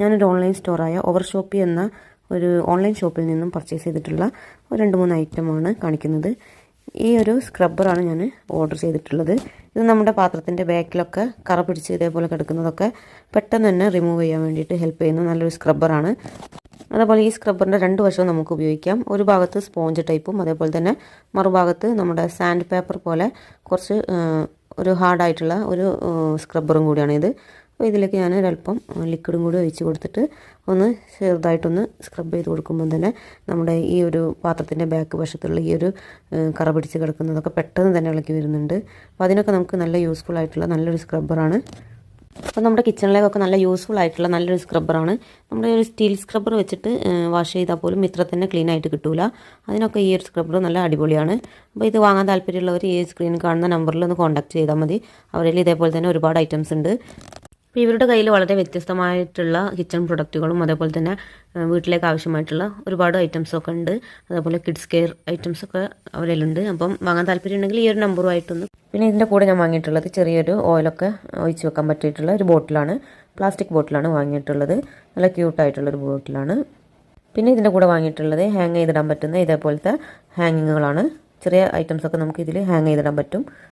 ഞാനൊരു online സ്റ്റോറായ over Shopee എന്ന ഒരു ഓൺലൈൻ ഷോപ്പിൽ നിന്നും പർച്ചേസ് ചെയ്തിട്ടുള്ള ഒരു രണ്ട് മൂന്ന് ഐറ്റമാണ് കാണിക്കുന്നത്. ഈ ഒരു സ്ക്രബ്ബറാണ് ഞാൻ ഓർഡർ ചെയ്തിട്ടുള്ളത്. ഇത് നമ്മുടെ പാത്രത്തിന്റെ ബാക്കിലൊക്കെ കറ പിടിച്ച് ഇതേപോലെ കിടക്കുന്നതൊക്കെ പെട്ടെന്ന് തന്നെ റിമൂവ് ചെയ്യാൻ വേണ്ടിയിട്ട് ഹെൽപ്പ് ചെയ്യുന്ന നല്ലൊരു സ്ക്രബ്ബറാണ് അതേപോലെ ഈ സ്ക്രബ്ബറിന്റെ രണ്ട് വശവും നമുക്ക് ഉപയോഗിക്കാം. ഒരു ഭാഗത്ത് സ്പോഞ്ച് ടൈപ്പും അതേപോലെ തന്നെ മറുഭാഗത്ത് നമ്മുടെ സാൻഡ് പേപ്പർ പോലെ കുറച്ച് ഒരു ഹാർഡായിട്ടുള്ള ഒരു സ്ക്രബ്ബറും കൂടിയാണ് ഇത്. അപ്പോൾ ഇതിലേക്ക് ഞാൻ ഒരല്പം ലിക്വിഡും കൂടി ഒഴിച്ച് കൊടുത്തിട്ട് ഒന്ന് ചെറുതായിട്ടൊന്ന് സ്ക്രബ് ചെയ്ത് കൊടുക്കുമ്പോൾ തന്നെ നമ്മുടെ ഈ ഒരു പാത്രത്തിന്റെ ബാക്ക് വശത്തുള്ള ഈ ഒരു കറ പിടിച്ച് കിടക്കുന്നതൊക്കെ പെട്ടെന്ന് തന്നെ ഇളക്കി വരുന്നുണ്ട്. അപ്പോൾ അതിനൊക്കെ നമുക്ക് നല്ല യൂസ്ഫുൾ ആയിട്ടുള്ള നല്ലൊരു സ്ക്രബ്ബറാണ് അപ്പോൾ നമ്മുടെ കിച്ചണിലേക്കൊക്കെ നല്ല യൂസ്ഫുൾ ആയിട്ടുള്ള നല്ലൊരു സ്ക്രബ്ബറാണ് നമ്മുടെ ഒരു സ്റ്റീൽ സ്ക്രബ്ബർ വെച്ചിട്ട് വാഷ് ചെയ്താൽ പോലും ഇത്ര തന്നെ ക്ലീൻ ആയിട്ട് കിട്ടൂല. അതിനൊക്കെ ഈ ഒരു സ്ക്രബ്ബർ നല്ല അടിപൊളിയാണ്. അപ്പോൾ ഇത് വാങ്ങാൻ താല്പര്യമുള്ളവർ ഈ സ്ക്രീനിൽ കാണുന്ന നമ്പറിൽ ഒന്ന് കോൺടാക്ട് ചെയ്താൽ മതി. അവരിൽ ഇതേപോലെ തന്നെ ഒരുപാട് ഐറ്റംസ് ഉണ്ട്. അപ്പോൾ ഇവരുടെ കയ്യിൽ വളരെ വ്യത്യസ്തമായിട്ടുള്ള കിച്ചൺ പ്രൊഡക്റ്റുകളും അതേപോലെ തന്നെ വീട്ടിലേക്ക് ആവശ്യമായിട്ടുള്ള ഒരുപാട് ഐറ്റംസ് ഒക്കെ ഉണ്ട്. അതേപോലെ കിഡ്സ് കെയർ ഐറ്റംസ് ഒക്കെ അവരിലുണ്ട്. അപ്പം വാങ്ങാൻ താല്പര്യമുണ്ടെങ്കിൽ ഈ ഒരു നമ്പറുമായിട്ടൊന്ന് പിന്നെ ഇതിന്റെ കൂടെ ഞാൻ വാങ്ങിയിട്ടുള്ളത് ചെറിയൊരു ഓയിലൊക്കെ ഒഴിച്ച് വെക്കാൻ പറ്റിയിട്ടുള്ള ഒരു ബോട്ടിലാണ് പ്ലാസ്റ്റിക് ബോട്ടിലാണ് വാങ്ങിയിട്ടുള്ളത്. നല്ല ക്യൂട്ടായിട്ടുള്ളൊരു ബോട്ടിലാണ് പിന്നെ ഇതിന്റെ കൂടെ വാങ്ങിയിട്ടുള്ളത് ഹാങ് ചെയ്തിടാൻ പറ്റുന്ന ഇതേപോലത്തെ ഹാങ്ങിങ്ങുകളാണ് ചെറിയ ഐറ്റംസൊക്കെ നമുക്ക് ഇതിൽ ഹാങ് ചെയ്തിടാൻ പറ്റും.